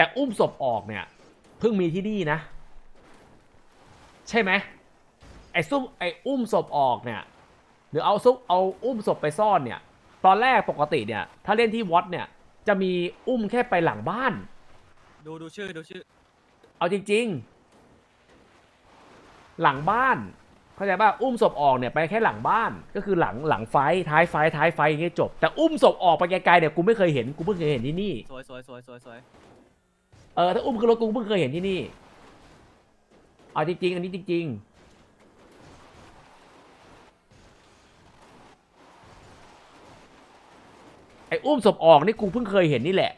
แต่อุ้มศพออกเนี่ยเพิ่งมีที่นี่นะ ใช่ไหมไอ้ซุ่มไอ้อุ้มศพออกเนี่ยหรือเอาซุปเอาอุ้มศพไปซ่อนเนี่ย ตอนแรกปกติเนี่ย ถ้าเล่นที่วอตเนี่ย จะมีอุ้มแค่ไปหลังบ้าน ดูดูชื่อดูชื่อ เอาจริง ๆ หลังบ้านเข้าใจป่ะอุ้มศพออกเนี่ยไปแค่หลังบ้าน ก็คือหลังหลังไฟท์ท้ายไฟท์ท้ายไฟท์อย่างเงี้ยจบ แต่อุ้มศพออกไปไกลๆเนี่ยกูไม่เคยเห็นกูเพิ่งเคยเห็นที่นี่ สวยสวยสวยสวยสวยเออถ้าอุ้มขึ้นรถกูเพิ่งเคยเห็นที่นี่เอาจริงๆอันนี้จริง ๆไอ้อุ้มศพออกนี่กูเพิ่งเคยเห็นนี่แหละ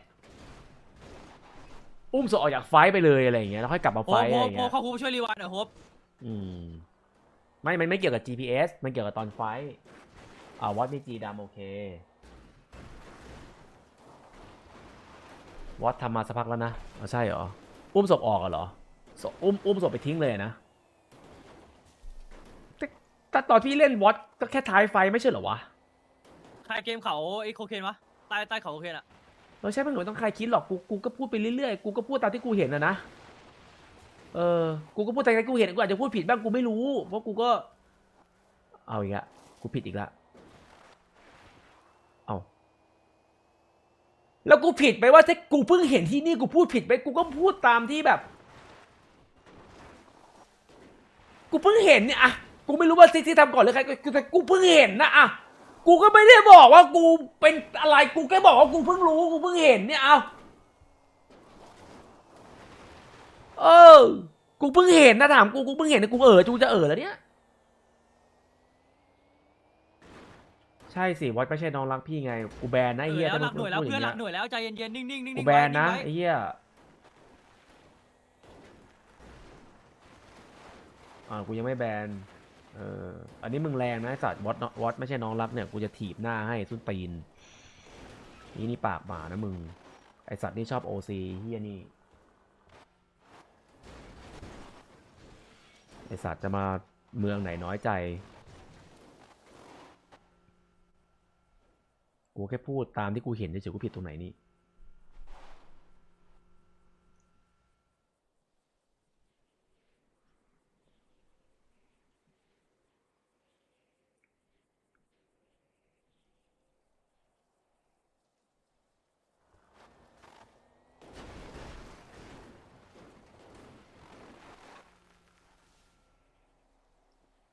อุ้มศพออกจากไฟท์ไปเลยอะไรอย่างเงี้ยแล้วค่อยกลับมาโฮไฟปท์โฮอะไรอปย่างโฮเงี้ปยเข้าคุกช่วยรีวานหน่อยโฮปอืมไม่ มันไม่เกี่ยวกับ GPS มันเกี่ยวกับตอนไฟท์อ่าวัดมีจีดำโอเค วัดทำมาสักพักแล้วนะอ๋อใช่เหรอ อุ้มศพออกอะเหรอศพอุ้มอุ้มศพไปทิ้งเลยนะแต่แต่ตอนที่เล่นวัดก็แค่ท้ายไฟไม่ใช่เหรอวะใครเกมเขาไอ้โคเคนวะใต้ใต้เขาโคเคนอะเออใช่ไม่เหมือนต้องใครคิดหรอกกูกูก็พูดไปเรื่อยๆกูก็พูดตามที่กูเห็นนะนะเออกูก็พูดตามที่กูเห็นกูอาจจะพูดผิดบ้างกูไม่รู้เพราะกูก็ เอาอีกละกูผิดอีกละเอา แล้วกูผิดไปว่าถ้ากูเพิ่งเห็นที่นี่กูพูดผิดไปกูก็พูดตามที่แบบ กูเพิ่งเห็นเนี่ยอะกูไม่รู้ว่าซิกซี่ทำก่อนหรือใครกูแต่กูเพิ่งเห็นนะอะกูก็ไม่ได้บอกว่ากูเป็นอะไรกูแค่บอกว่ากูเพิ่งรู้กูเพิ่งเห็นเนี่ยเอาเออ กูเพิ่งเห็นนะถามกูกูเพิ่งเห็นนะกูเออกูจะเออแล้วเนี่ย ใช่สิวัดไม่ใช่น้องรักพี่ไงกูแบนนะไอ้หน่วเหี้ยยแล้วถ้าหลักหน่วยแล้วพูดเพื่อนหลัย่ากงหงี้ยน่วยแล้วใจเย็นๆนิ่งๆนิ่งๆกูไว้แบนนะงไว้ไอ้เหี้ยอ่ากูยังไม่แบนเอออันนี้มึงแรงนะไอ้สัตว์วอตวอตไม่ใช่น้องรักเนี่ยกูจะถีบหน้าให้สุนตีนนี่นี่ปากหมานะมึงไอสัตว์นี่ชอบโอซีเฮียนี่ไอสัตว์จะมาเมืองไหนน้อยใจ กูแค่พูดตามที่กูเห็นเฉยๆกูผิดตรงไหนนี่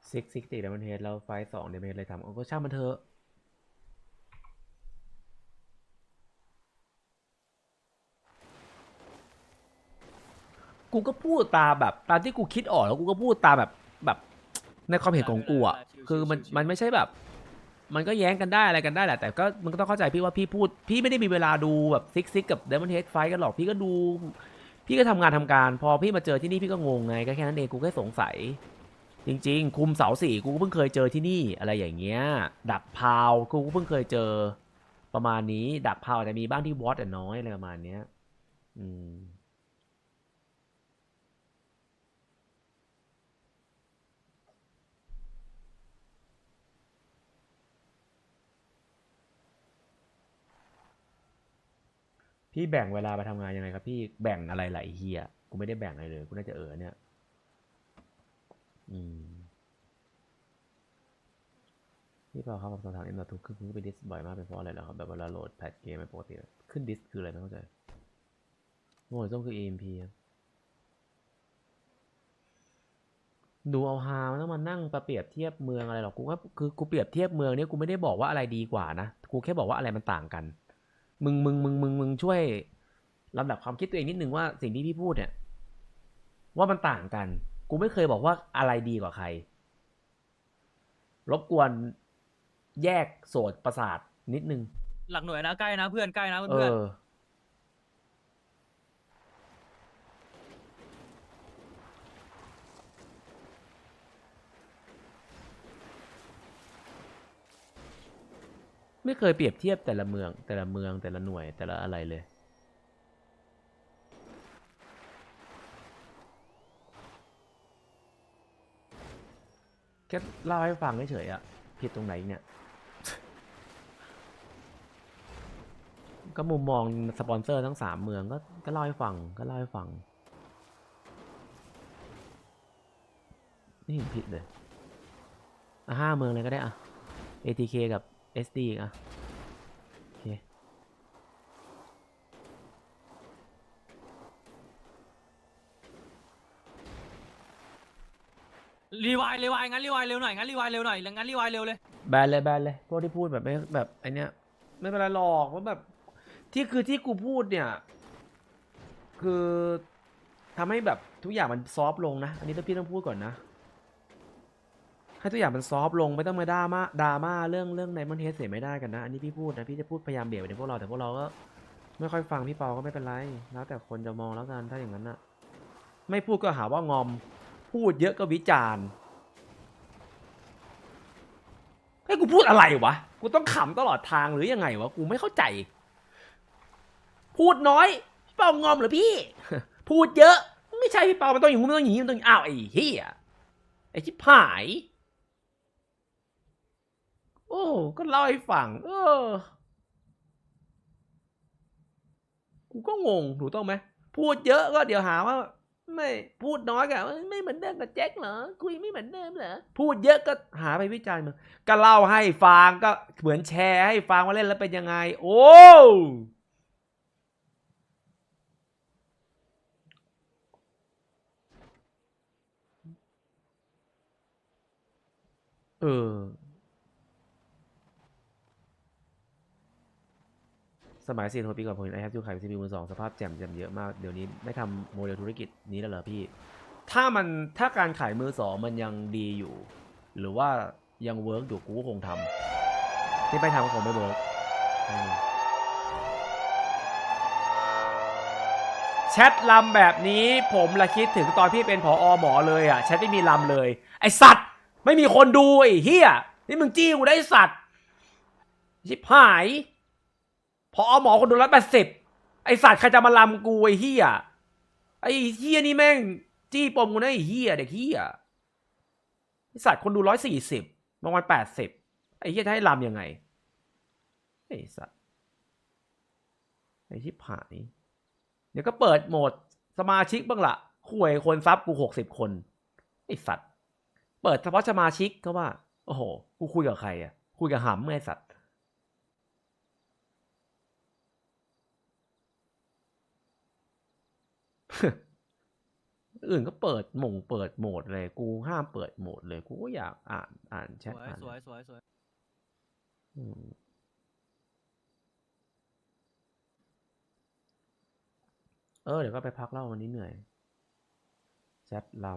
ซิกซิกติดแล้วมันเฮดแล้วไฟสองเดมเฮดเลยทำเอาก็ช่างมันเถอะ กูก็พูดตามแบบตามที่กูคิดออกแล้วกูก็พูดตามแบบแบบในความเห็นของกูอะคือมันมันไม่ใช่แบบ มันก็แย้งกันได้อะไรกันได้แหละ แต่ก็มันก็ต้องเข้าใจพี่ว่าพี่พูด พี่ไม่ได้มีเวลาดูแบบซิกซิกกับเดมอนเฮดไฟกันหรอกพี่ก็ดู พี่ก็ทำงานทำการ พอพี่มาเจอที่นี่พี่ก็งงไงก็แค่นั้นเองกูแค่สงสัย จริง ๆ คุมเสาสี่กูก็เพิ่งเคยเจอที่นี่อะไรอย่างเงี้ย ดักพาวกูก็เพิ่งเคยเจอ ประมาณนี้ ดักพาวอาจจะมีบ้างที่วอตแต่น้อยอะไรประมาณเนี้ย อืม พี่แบ่งเวลาไปทำงานยังไงครับ พี่แบ่งอะไรหลายเฮียกูไม่ได้แบ่งอะไรเลยกูน่าจะเออเนี่ย อืมพี่เปาครับผมสอบถามเอ็มดอทุกขึ้นขึ้นไปดิสบ่อยมากเป็นเพราะอะไรเหรอครับแบบเวลาโหลดแพทเกมไปปกติขึ้นดิสคืออะไรไม่เข้าใจโหมดส้มคือ EMP ครับดูเอาฮามันต้องมานั่งประเปรียบเทียบเมืองอะไรหรอกกูก็คือกูเปรียบเทียบเมืองเนี่ยกูไม่ได้บอกว่าอะไรดีกว่านะกูแค่บอกว่าอะไรมันต่างกัน มึงมึงมึงมึงมึงช่วยลำดับความคิดตัวเองนิดนึงว่าสิ่งที่พี่พูดเนี่ย ว่ามันต่างกัน กูไม่เคยบอกว่าอะไรดีกว่าใคร รบกวนแยกโสดประสาทนิดนึง หลักหน่วยนะใกล้นะเพื่อนใกล้นะเอเพื่อนอ ไม่เคยเปรียบเทียบแต่ละเมือง แต่ละเมืองแต่ละหน่วยแต่ละอะไรเลย แค่เล่าให้ฟังเฉยๆอะผิดตรงไหนเนี่ย ก็มุมมองสปอนเซอร์ทั้งสามเมืองก็ก็เล่าให้ฟังก็เล่าให้ฟังไม่เห็นผิดเลยอะห้าเมืองเลยก็ได้อะ ATK กับ SD อีกอะโอเครีวายรีวายงั้นรีวายเร็วหน่อยงั้นรีวายเร็วหน่อยงั้นรีวายเร็วเลยแบนเลยแบนเลยพวกที่พูดแบบไม่แบบไอเนี้ยไม่เป็นไรหรอกว่าแบบ ที่คือที่กูพูดเนี่ย คือทำให้แบบทุกอย่างมันซอฟต์ลงนะ อันนี้ต้องพี่ต้องพูดก่อนนะ ให้ทุกอย่างมันซอฟต์ลงไม่ต้องมาดราม่าดราม่าเรื่องเรื่องในมันเทสเสียไม่ได้กันนะ อันนี้พี่พูดนะพี่จะพูดพยายามเบี่ยงไปถึงพวกเราแต่พวกเราก็ไม่ค่อยฟังพี่เปาก็ไม่เป็นไร แล้วแต่คนจะมองแล้วกันถ้าอย่างนั้นนะไม่พูดก็หาว่างอม พูดเยอะก็วิจารณ์ให้กูพูดอะไรวะ กูต้องขำตลอดทางหรือยังไงวะ กูไม่เข้าใจ พูดน้อยพี่เปางอมเหรอพี่ พูดเยอะ ไม่ใช่พี่เปามันต้องอย่างงู้นมันต้องอย่างนี้มันต้องอยู่อ้าวไอ้เฮียไอ้ชิบหาย โอ้ ก็เล่าให้ฟัง เออ กูก็งงถูกต้องไหม พูดเยอะก็เดี๋ยวหาว่า ไม่พูดน้อยกับไม่เหมือนเดิมกับแจ็คเหรอ คุยไม่เหมือนเดิมเหรอ พูดเยอะก็หาไปวิจารณ์มึงก็เล่าให้ฟังก็เหมือนแชร์ให้ฟังว่าเล่นแล้วเป็นยังไง โอ้เออ สมัยสี่ปีก่อนผมเห็นไอแฮปยูขายซีพีมือสองสภาพแจ่มแจ่มเยอะมาก เดี๋ยวนี้ไม่ทำโมเดลธุรกิจนี้แล้วเหรอพี่ ถ้ามันถ้าการขายมือสองมันยังดีอยู่ หรือว่ายังเวิร์กอยู่กูก็คงทำที่ไม่ทำก็คงไม่เวิร์กแชทลำแบบนี้ผมละคิดถึงตอนพี่เป็นผออหมอเลยอะแชทไม่มีลำเลย ไอสัตว์ ไม่มีคนดูไอเฮียนี่มึงจี้กูได้สัตว์ชิบหาย พอหมอคนดูร้อยแปดสิบไอสัตว์ใครจะมาลำกูไอเฮียไอเฮียนี่แม่ง จี้ปมกูนะไอเฮียเด็กเฮียไอสัตว์คนดูร้อยสี่สิบบางวันแปดสิบไอเฮียจะให้ลำยังไงไอสัตว์ไอชิบหายเดี๋ยวก็เปิดโหมดสมาชิกบ้างละคุยคนซับกูหกสิบคนไอสัตว์ เปิดเฉพาะสมาชิกก็ว่า โอ้โห กูคุยกับใครอะคุยกับหำไงไอ้สัตว์ อื่นก็เปิดหม่งเปิดโหมดเลย กูห้ามเปิดโหมดเลย กูก็อยากอ่านอ่านแชสทวยอ่านสวยสวยสวยอืมเออเดี๋ยวก็ไปพักเล่าวันนี้เหนื่อยแชทล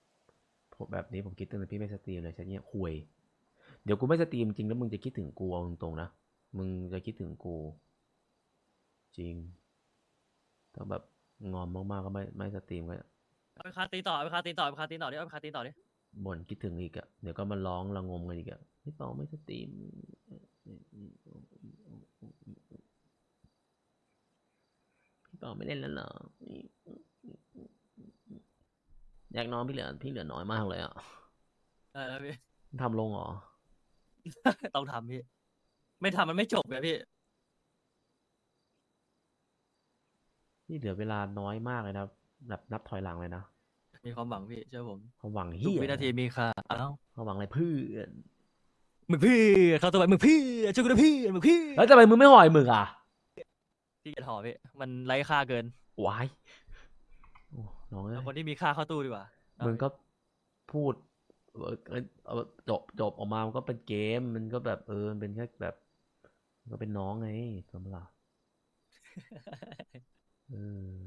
ำผมแบบนี้ผมคิดตั้งแต่พี่ไม่สตรีมเลยแชทเนี้ยคุยเดี๋ยวกูไม่สตรีมจริงแล้วมึงจะคิดถึงกูเอาตรงๆนะมึงจะคิดถึงกู จริงถ้าแบบ งอมมากๆก็ไม่ไม่สตรีมก็เอาไปคาตีต่อเอาไปคาตีต่อเอาไปคาตีต่อดิเอาไปคาตีต่อดิบ่นคิดถึงอีกอะเดี๋ยวก็มาร้องระงมกันอีกอะพี่เปาไม่สตรีมพี่เปาไม่เล่นแล้วเหรออยากนอนพี่เหลือพี่เหลือน้อยมากเลยอะเออแล้วพี่ทำลงเหรอ ต้องทำพี่ ไม่ทำมันไม่จบไงพี่ พี่เหลือเวลาน้อยมากเลยนะแบบนับถอยหลังเลยนะมีความหวังพี่เชื่อผมความหวังทุเฮีกยวินาทีมีค่าเอ้าความหวังอะไรเพื่อนมึงพี่เข้าตัวไปมึงพี่ช่วยกูด้วยพี่มึงพี่แล้วทำไมมึงไม่ห่อยมึงอะพี่จะถอพี่มันไร้ค่าเกินวายโอ้น้องเอ้เอายคนที่มีค่าเข้าตู้ดีกว่าเอามึงก็พูดเออเออเอาจบจบออกมามันก็เป็นเกม มันก็แบบเออมันเป็นแค่แบบมันก็เป็นน้องไงสำหรับ เออ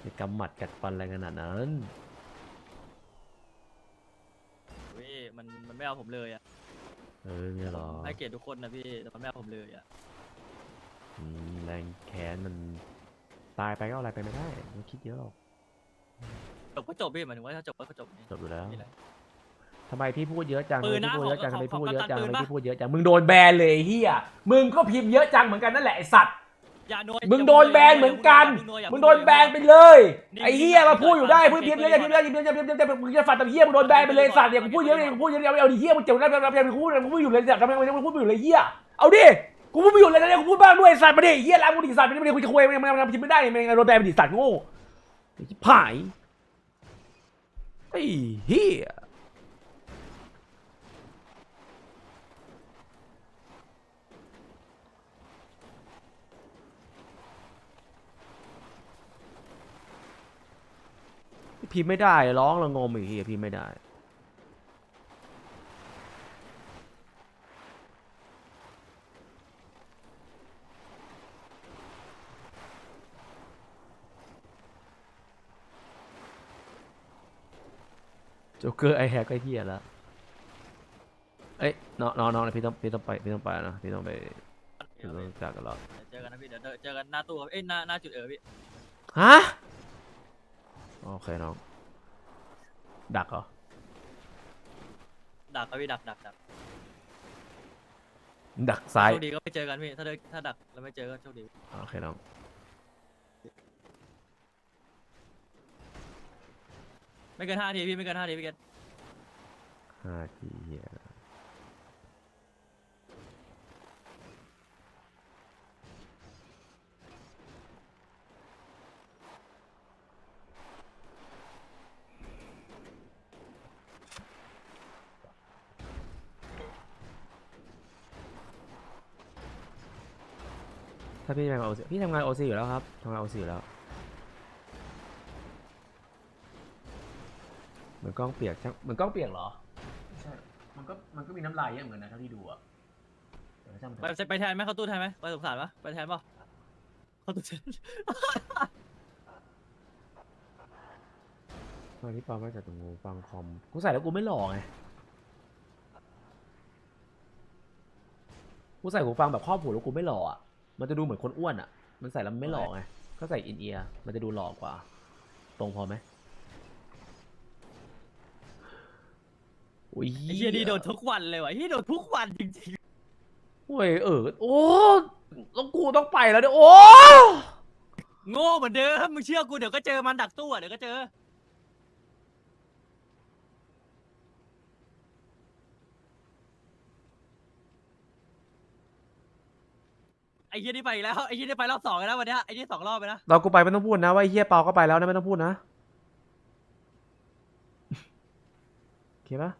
ไปกำหมัดกัดฟันอะไรขนาดนั้น เว้ยมันมันไม่เอาผมเลยอะเออเนี่ยหรอให้เกียรติทุกคนนะพี่แต่มันไม่เอาผมเลยอะอืมแรงแค้นมันตายไปก็เอาอะไรไปไม่ได้ไม่คิดเยอะหรอกจบก็จบพี่หมายถึงว่าถ้าจบก็จบไงจบอยู่แล้วมีอะไรทำไมพี่พูดเยอะจังปืทำไมนนะพี่พูดเยอะจังขทำอไมขอพี่พูดเยอะจังขอทำไมปืนพี่ปะพูดเยอะจัง มึงโดนแบนเลยไอ้เฮียมึงก็พิมพ์เยอะจังเหมือนกันนั่นแหละไอสัตว์อย่าหน่วย มึงอย่าโดนแบนเหมือนกันอย่ามึมึงงโดหนวยแบนอย่าไปมึงหวยเลยนี่ไอ้เฮียนี่มาพูดอยู่ได้นี่พูดพิมพ์เยอะนี่พิมพ์เยอะพิมพ์เยอะพิมพ์เยอะพิมพ์เยอะพิมพ์เยอะมึงจะฟัดแต่เฮียมึงโดนแบนไปเลยสัตว์เนี่ยกูพูดเยอะเลยกูพูดเยอะเอาดิเฮียมึงเจ็บแล้วแล้วแล้วมึงพูดมึงพูดอยู่เลยสัตว์ทำไมมึงพูดอยู่เลยเฮียเอาดิกูพูดไม่หยุดเลยนะเนี่ยกูพูดบ้างด้วยไอ้สัตว์มาดิไอ้เหี้ยแล้วกูดิสัตว์ไม่ได้กูจะคุยมันมันมันพิมพ์ไม่ได้เนี่ยมันโดนแบนไปดิสัตว์โง่ไอ้ชิบหายไอ้เหี้ย พิมพ์ไม่ได้ร้องระงมอีกเหี้ยพิมพ์ไม่ได้ โจ๊กเกอร์ไอแฮกก็เฮียแล้ว เอ้ยน้องน้องน้องพี่ต้องพี่ต้องไปพี่ต้องไปนะพี่ต้องไปพี่ต้องจากกันแล้วเจอกันนะพี่เดี๋ยวเจอกันหน้าตู้ครับเอ้ยหน้าหน้าจุดเออพี่ ฮะ โอเคน้อง ดักเหรอ ดักครับพี่ดักดักดักดักซ้าย โชคดีก็ไม่เจอกันพี่ถ้าเดินถ้าดักแล้วไม่เจอก็โชคดีโอเคน้อง ไม่เกินห้าทีพี่ไม่เกินห้าทีพี่เกตห้าทีเฮีย ถ้าพี่ทำงานโอซีพี่ทำงานโอซีอยู่แล้วครับทำงานโอซีอยู่แล้วเหมือนกล้องเปียกใช่เหมือนกล้องเปียกเหรอไม่ใช่มันก็มันก็มีน้ำลายเยอะเหมือนกันนะเท่าที่ดูอะเดี๋ยวช่างมันไปเถอะไปแทนไหมเข้าตู้แทนไหมไปสงสารปะไปแทนเปล่าเข้าตู้แทน ตอนนี้ปาไม่จากตรงงูฟังคอมกูใส่แล้วกูไม่หล่อไงกูใส่หูฟังแบบครอบหูแล้วกูไม่หล่ออะ มันจะดูเหมือนคนอ้วนอะ มันใส่แล้วมันไม่หล่อไงก็ใส่อินเอียร์มันจะดูหล่อกว่า ตรงพอไหมอุ้ยไอ้เฮียนี่โดนทุกวันเลยวะเฮียโดนทุกวันจริงโอ้ยเออ โอ้แล้วกูต้องไปแล้วเนี่ยโอ้ ๆ โง่เหมือนเดิมมึงเชื่อกูเดี๋ยวก็เจอมันดักตู้อะเดี๋ยวก็เจอ อ้เฮียนี่ไปอีกแล้วไอ้เฮียนี่ไปรอบสองแล้ววันเนี้ยไอ้นี่สองรอบไปนะเรากูไปไม่ต้องพูดนะว่าไอ้เฮียเปาก็ไปแล้วนะไม่ต้องพูดนะโอเคปะ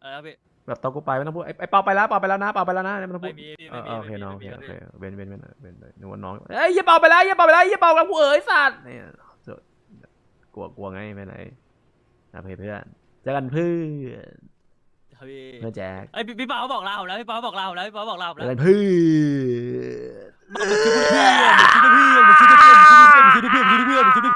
เออพี่แบบตอนกูไปไม่ต้องพูดไอ้ไอ้เปาไปแล้วเปาไปแล้วนะเปาไปแล้วนะไม่ต้องพูไม่ดมีพี่เอไม่อมีโอเคไม่มีน้องโอไม่เคมีโอไม่เคมีเว้นเว้นเว้นเว้นเว้นนึกว่าน้องเอ้ยเหี้ยเปาไปแล้วเหี้ยเปาไปแล้วเหี้ยเปาแล้วกูเอ๋ยสัตว์เนี่ยเจอกลัวกลัวไงไปไหนนะเพื่อนเพื่อนเจอกันเพื่อน พี่เพื่อนแจ็คไอพี่พี่ปาเขาบอกเราแล้วพี่เปาเขาบอกเราแล้วพี่เปาบอกเราแล้ว เป็นเพื่อน เพื่อนเพื่อนเพื่อนเพื่อนเพื่อนเพื่อนเพื่อนเพื่อน